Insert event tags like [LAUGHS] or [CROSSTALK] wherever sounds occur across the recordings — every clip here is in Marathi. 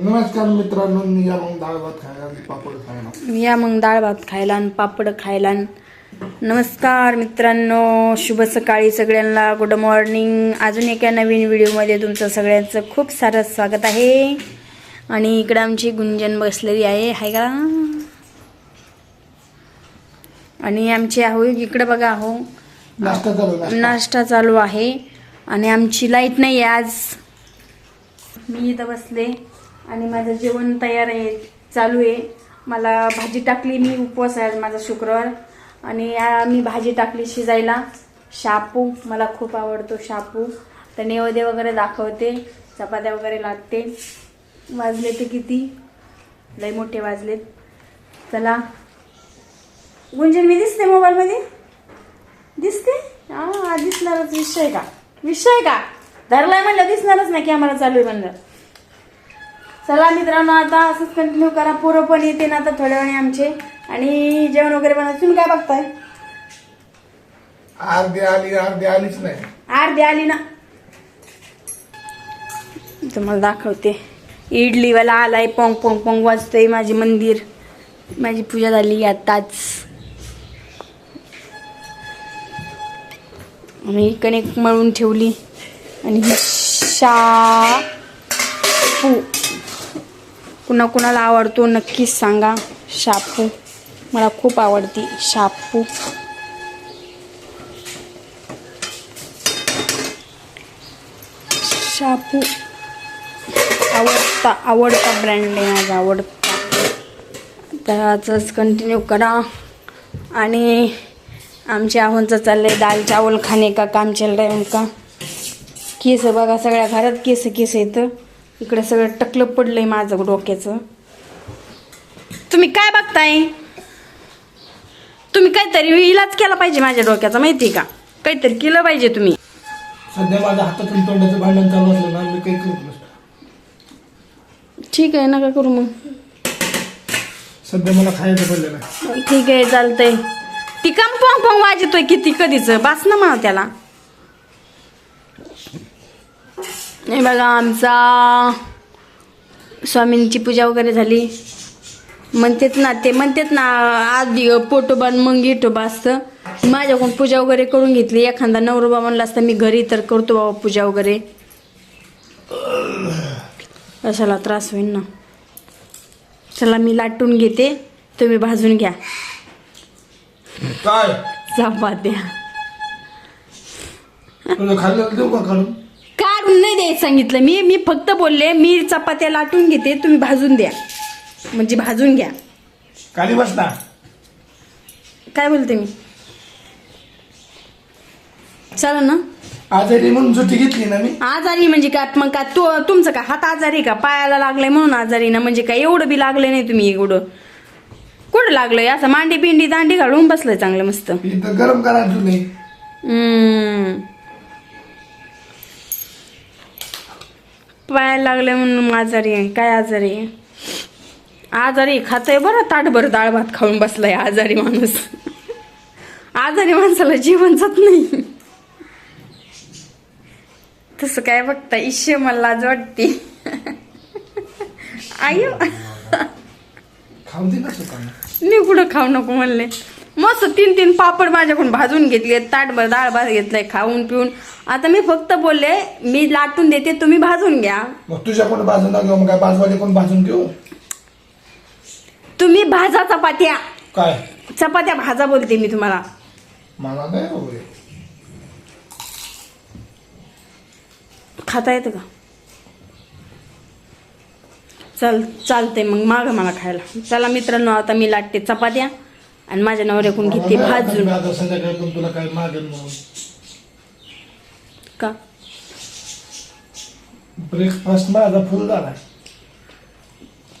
नमस्कार मित्रांनो मी या मग डाळ भात खायला आणि पापड खायला. या मग डाळ भात खायला आणि पापड खायला. आणि नमस्कार मित्रांनो शुभ सकाळी सगळ्यांना. गुड मॉर्निंग अजून एका नवीन व्हिडिओमध्ये तुमचं सगळ्यांचं खूप सारं स्वागत आहे. आणि इकडं आमची गुंजन बसलेली आहे. हाय का? आणि आमचे आहो इकडं बघा आहो. नाश्ता चालू नाश्ता. नाश्ता चालू आहे. आणि आमची लाइट नाही आहे आज. मी इथं बसले. आणि माझं जेवण तयार आहे चालू आहे. मला भाजी टाकली मी उपवास आहे आज माझा शुक्रवार. आणि मी भाजी टाकली शिजायला. शापू मला खूप आवडतो शापू. तर नैवेद्य वगैरे दाखवते चपात्या वगैरे लागते वाजले ते किती? लय मोठे वाजलेत. चला. गुंजन मी दिसते मोबाईलमध्ये? दिसते? हा दिसणारच. विषय का? विषय का? धरलाय म्हणलं दिसणारच नाही कॅमेरा चालू आहे म्हणलं. चला मित्रांनो आता असंच कंटिन्यू करा. पोरं पण येते ना आता थोड्या वेळाने आमचे. आणि जेवण वगैरे बनवा तुम्ही काय बघताय? अर्धी आली अर्धी आलीच नाही. अर्धी आली ना. तुम्हाला दाखवते. इडलीवाला आलाय पोंग पोंग पोंग वाजतोय माझे मंदिर. माझी पूजा झाली आताच. आणि कणिक मळून ठेवली. आणि ही शापू. कुणा कुणाला आवडतो नक्कीच सांगा. शापू. मला खूप आवडती शापू. शापू. आवडता आवडता ब्रँड आहे माझा आवडता. त्याचंच कंटिन्यू करा. आणि आमच्या आहोंचं चाललं आहे दाल चावल खाणे का काम चल रहा का उनका केस बघा सगळ्या घरात केस केस येतं इकडे सगळं टकलं पडलंय माझं डोक्याचं. तुम्ही काय बघताय? तुम्ही काहीतरी इलाज केला पाहिजे माझ्या डोक्याचा माहिती आहे का? काहीतरी केलं पाहिजे तुम्ही. सध्या माझ्या हातातून तोंडाचं भांडण चालू असलं ना मी काही करत नसतो. ठीक आहे नका करू मग. सध्या मला खायचं पडलेलं आहे. ठीक आहे चालतंय. ती कम पोंग पोंग वाजतोय किती कधीच? बास ना म्हणा त्याला. हे बघा आमचा स्वामींची पूजा वगैरे झाली. म्हणतेत ना ते म्हणतेत ना आधी पोटोबा मग इटोबा असतं माझ्याकडून पूजा वगैरे करून घेतली. एखादा नवरोबा म्हणला असता मी घरी तर करतो बाबा पूजा वगैरे. कशाला त्रास होईल ना. चला मी लाटून घेते. तुम्ही भाजून घ्या. काय? चपात्या. खाल्लं काढून काढून नाही द्यायचं सांगितलं. मी मी फक्त बोलले मी चपात्या लाटून घेते तुम्ही भाजून द्या. म्हणजे भाजून घ्या. खाली बस ना काय बोलते मी? चला ना. आजारी म्हणून सुट्टी घेतली ना मी? आजारी म्हणजे काय मग का तो तुमचं का? हात आजारी का? पायाला लागलंय म्हणून आजारी ना? म्हणजे काय एवढं बी लागलं नाही तुम्ही एवढं. कुठं लागलंय? असं मांडी पिंडी दांडी घालून बसलंय चांगलं मस्त. इथं गरम करायचं नाही हम्म. पायाला लागले म्हणून आजारी आहे. काय आजारी आहे? आजारी खातोय बरं. ताटभर डाळ भात खाऊन बसलाय आजारी माणूस. आजारी माणसाला जीवन जात नाही. तसं काय बघता? इश्य मला लाज वाटते. आयो. मी कुठं खाऊ नको म्हणले. मस्त तीन तीन पापड माझ्याकडून भाजून घेतले ताटभर डाळ भात घेतलाय खाऊन पिऊन. आता मी फक्त बोलले मी लाटून देते तुम्ही भाजून घ्या. मग तुझ्या कोण भाजून घेऊ मग काय बाजूवाले कोण भाजून घेऊ तुम्ही भाजा चपात्या. काय? चपात्या भाजा बोलते मी तुम्हाला. मला. खाता येतं का? चल चालतंय मग माग मला खायला. चला मित्रांनो आता मी लाटते चपात्या. आणि माझ्या नवऱ्याकडून घेते भाजून. आता मी आता संध्याकाळी पण तुला काय मागेल म्हणून का? ब्रेकफास्ट माझा फुल झालाय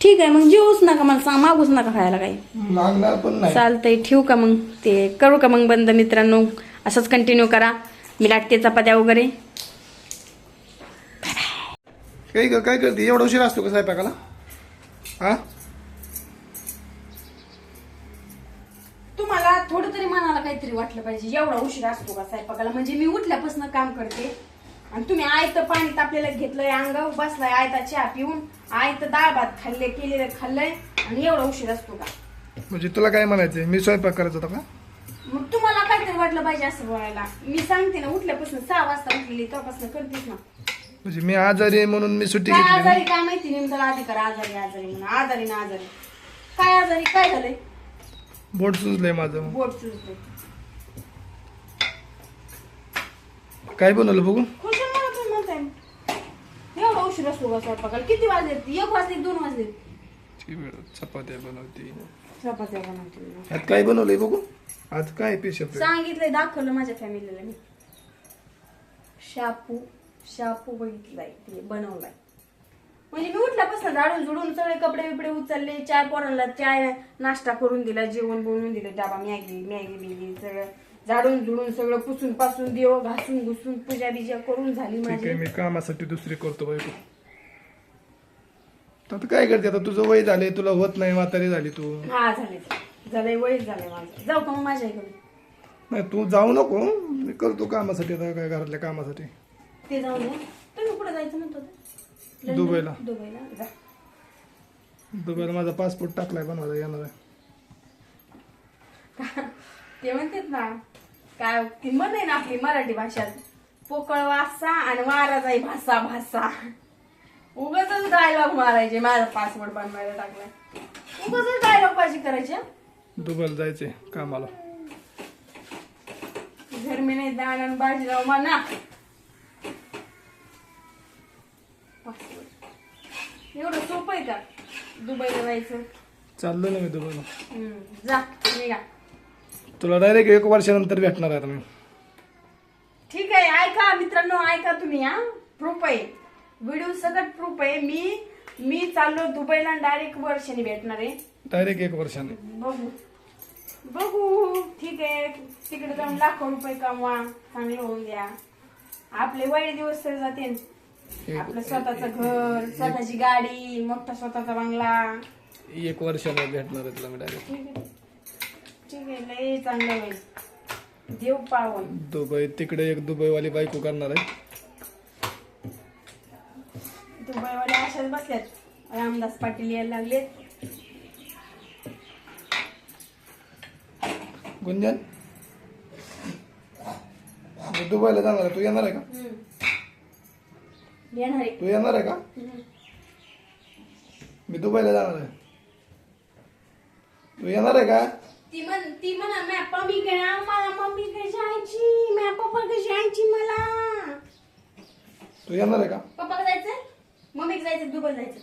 ठीक आहे मग जेवूच नका मला सांग मागूच नका खायला काही. लागणार पण नाही. चालतंय ठेवू का मग? ते करू का मग बंद मित्रांनो? असंच कंटिन्यू करा. मी लाटते चपात्या वगैरे. काय ग काय करते? एवढा उशीर असतो का स्वयंपाकाला हा? थोडं तरी मनाला काहीतरी वाटलं पाहिजे. एवढा उशीर असतो का स्वयंपाकाला? म्हणजे मी उठल्यापासून काम करते. आणि तुम्ही आयतं पाणी तापलेलं घेतलंय अंगावर बसलाय आयता चहा पिऊन आयतं डाळ भात खाल्ले केलेलं खाल्लंय आणि एवढा उशीर असतो का? म्हणजे तुला काय म्हणायचंय? मी स्वयंपाक करायचा होता का? मग तुम्हाला काहीतरी वाटलं पाहिजे असं बोलायला. मी सांगते ना उठल्यापासून सहा वाजता उठलेली तेव्हापासून करतेस ना. म्हणजे मी आजारी आहे म्हणून मी सुट्टी काय घेतली ना. आजारी काय माहिती नेमका अधिकार आजारी आजारी म्हणून आजारी ना आजारी. काय आजारी काय झालंय? बोट सुजलंय माझं. बोट काय बनवलं बघू? खुश आहे मला तुम्ही म्हणताय. एवढा उशीर असतो का स्वयंपाकाला. किती वाजलेत एक वाजले दोन वाजले. चपात्या बनवते. चपात्या बनवते. आज काय बनवलंय बघू? आज काय पेशल सांगितलंय दाखवलं माझ्या फॅमिलीला मी. शापू शापू बघितलाय ते बनवलाय. म्हणजे मी उठल्यापासून झाडून झुडून सगळे कपडे बिपडे उचलले चाय पोरांना चाय नाश्ता करून दिला जेवण बनवून दिलं डबा मॅगी मॅगी बिगी सगळं झाडून झुडून सगळं पुसून पासून देव घासून घुसून पूजा बिजा करून झाली ठीक आहे माझी. मी कामासाठी दुसरी करतो बायको तर आता काय करते? आता तुझं वय झाले तुला होत नाही म्हातारी झाली तू. हा झाले झालंय वय झालंय माझं. जाऊ का मग माझ्या इकडे नाही तू जाऊ नको. मी करतो कामासाठी आता काय घरातल्या कामासाठी. ते जाऊ दे. तुम्ही कुठे जायचं म्हणतो ते? लंडन? दुबईला. दुबईला. जा. दुबईला माझा पासपोर्ट टाकलाय बनवायला येणार आहे. ते म्हणतात ना काय ती म्हण आहे ना आपली मराठी भाषात पोकळ वासा आणि महाराजाई भाषा भाषा उगाच डायलॉग मारायचे माझा पासवर्ड बनवायला टाकलाय. उगाच डायलॉग बाजी करायचे? दुबईला जायचंय कामाला. घर मी नाही दान आणि बाजी राव म्हणा. आहे का? दुबईला जायचं? चाललो ना मी दुबईला. हम्म, जा निघा. तुला डायरेक्ट एक वर्षानंतर भेटणार आहे मी. ठीक आहे ऐका मित्रांनो ऐका तुम्ही हा. प्रूफ आहे. व्हिडिओ सगळं प्रूफ आहे. मी मी चाललो दुबईला डायरेक्ट वर्षाने भेटणार आहे. डायरेक्ट एक वर्षाने. बघू. बघू. ठीक आहे. तिकडे जाऊन लाखो रुपये कमवा. चांगलं होऊन द्या. आपले वाईट दिवस तर जाते आपलं स्वतःचं घर स्वतःची गाडी मोठा स्वतःचा बंगला. एक वर्षाने भेटणार आहे तुला मी डायरेक्ट ठीक आहे. ठीक आहे लय चांगलं होईल देव पावन दुबई तिकडे एक दुबईवाली बायको करणार आहे. दुबईवाले अशाच बसल्यात. रामदास पाटील यायला लागलेत. गुंजन? दुबईला जाणार आहे. तू येणार आहे का? येणार आहे. तू येणार आहे का? मी दुबईला जाणार आहे. तू येणार आहे का? ती म्हण ती म्हणा मॅ मम्मी कडे मला मम्मी कडे जायची? मॅ पप्पा कडे जायची मला. तू येणार आहे का? पप्पा जायचंय? मम्मी जायचं दुबई जायचं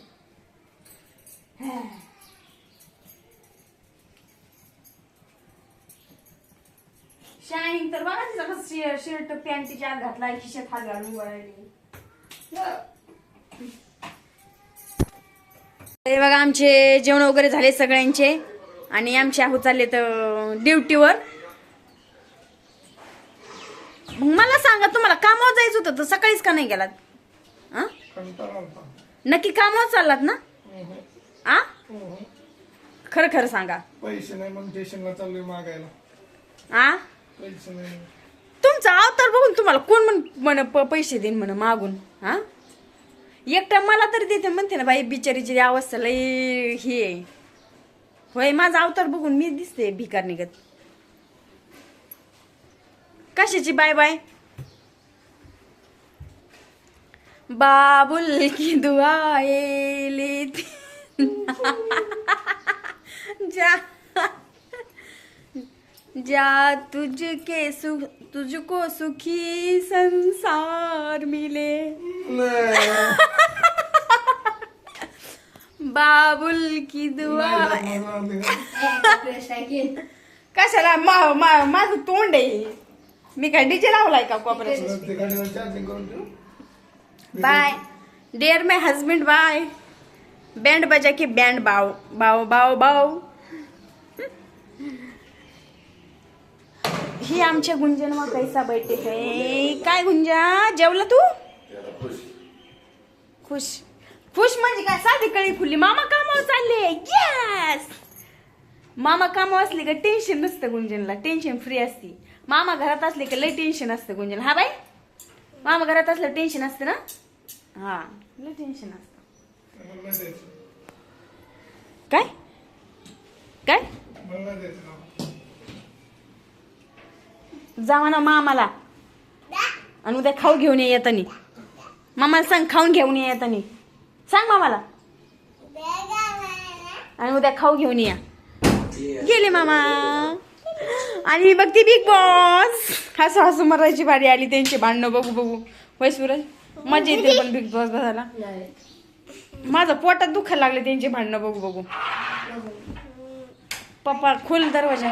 हा. शायनिंग तर बघा तिचा शर्ट पॅन्ट तिच्या आत घातलाय खिशात हात घालून वळली. हे बघा आमचे जेवण वगैरे झाले सगळ्यांचे. आणि आमचे आहू चालले तर ड्युटीवर. मग मला सांगा तुम्हाला कामावर जायचं होतं तर सकाळीच का नाही गेलात? नक्की कामावर चाललात ना? आ? खरं खरं सांगा. पैसे नाही मग स्टेशनला चाललोय मागायला. आ? पैसे नाही. तुमचा बघून तुम्हाला कोण म्हण म्हण प- पैसे देईन म्हण मागून हा? एकटा मला तरी देते म्हणते ना बाई बिचारीची अवस्था लई ही आहे. होय माझा अवतार बघून मी दिसते भिकार निघत. कशाची बाय बाय बाबुल की दुआए लेती [LAUGHS] जा. जा तुझके सुख तुझको सुखी संसार मिले। [LAUGHS] बाबुल की दुआ। कशाला? मा, मा, माझं तोंड आहे. मी काय डीजे लावलाय का corporation bye. Dear my husband bye band बजा के बैंड बाव बाव बाव बाव. ही आमच्या गुंजन मग कैसा बैठे है? काय गुंजा? जेवला तू? खुश. खुश म्हणजे काय? साधी कळी खुली. मामा कामावर चालले. येस मामा कामावर असले का टेन्शन नसतं गुंजनला. टेन्शन फ्री असते. मामा घरात असले का लय टेन्शन असतं गुंजन हा बाई? मामा घरात असलं टेन्शन असतं ना? हा. लय टेन्शन असतं. काय? काय मला नाही द्यायचं नाव. जावा ना मामाला. आणि उद्या खाऊ घेऊन ये येतानी. मामाला सांग खाऊन घेऊन ये येतानी. सांग मामाला. आणि उद्या खाऊ घेऊन या. गेले मामा. आणि बघ ती बिग बॉस हसू हसू मरायची बारी आली त्यांची भांडणं बघू बघू. वय सूरज? मजा येते पण बिग बॉस बघायला. माझं पोटात दुखायला लागले त्यांची भांडणं बघू बघू. पप्पा खोल दरवाजा.